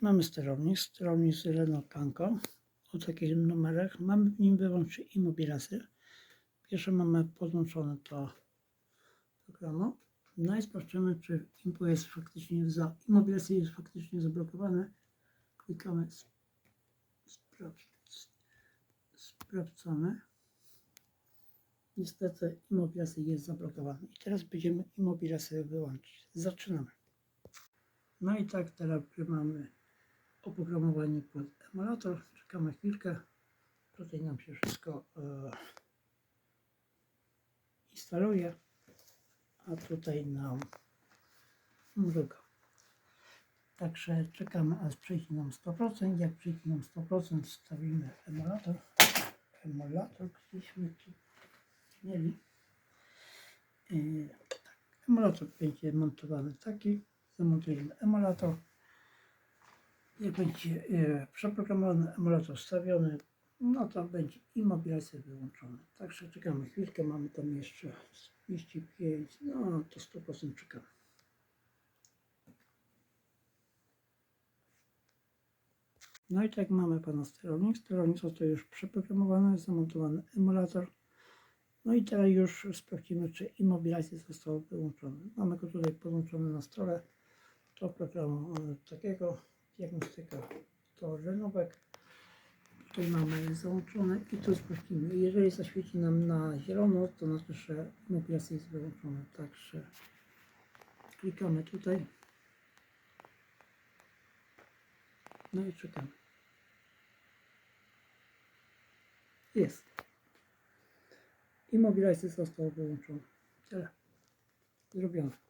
Mamy sterownik, sterownik z Renault Panko o takich numerach. Mamy w nim wyłączyć immobilasy. Pierwsze mamy podłączone do programu. No i sprawdzimy, czy impo jest faktycznie za, immobilasy jest faktycznie zablokowane. Klikamy sp- sprawdź, sprawdzone. Niestety immobilasy jest zablokowany. I teraz będziemy immobilasy wyłączyć. Zaczynamy. No i tak teraz mamy oprogramowanie pod emulator. Czekamy chwilkę. Tutaj nam się wszystko e, instaluje. A tutaj nam mruga. Także czekamy aż przejdzie nam 100%. Jak przejdzie nam 100% wstawimy emulator. Emulator gdzieśmy tu mieli. E, tak. Emulator będzie montowany taki. Zamontujemy emulator. Jak będzie e, przeprogramowany emulator wstawiony, no to będzie immobilizacja wyłączona. Także czekamy chwilkę, mamy tam jeszcze 35, no to 100% czekamy. No i tak mamy pana sterownik. Sterownik został już przeprogramowany, zamontowany emulator. No i teraz już sprawdzimy, czy immobilizacja została wyłączona. Mamy go tutaj podłączony na stole do programu e, takiego diagnostyka to żenówek. Tutaj mamy załączone i tu sprawdzimy. Jeżeli zaświeci nam na zielono, to znaczy, że immobilizacja jest wyłączona. Także klikamy tutaj. No i czekamy. Jest. Immobilizacja została wyłączona. Tyle. Zrobione.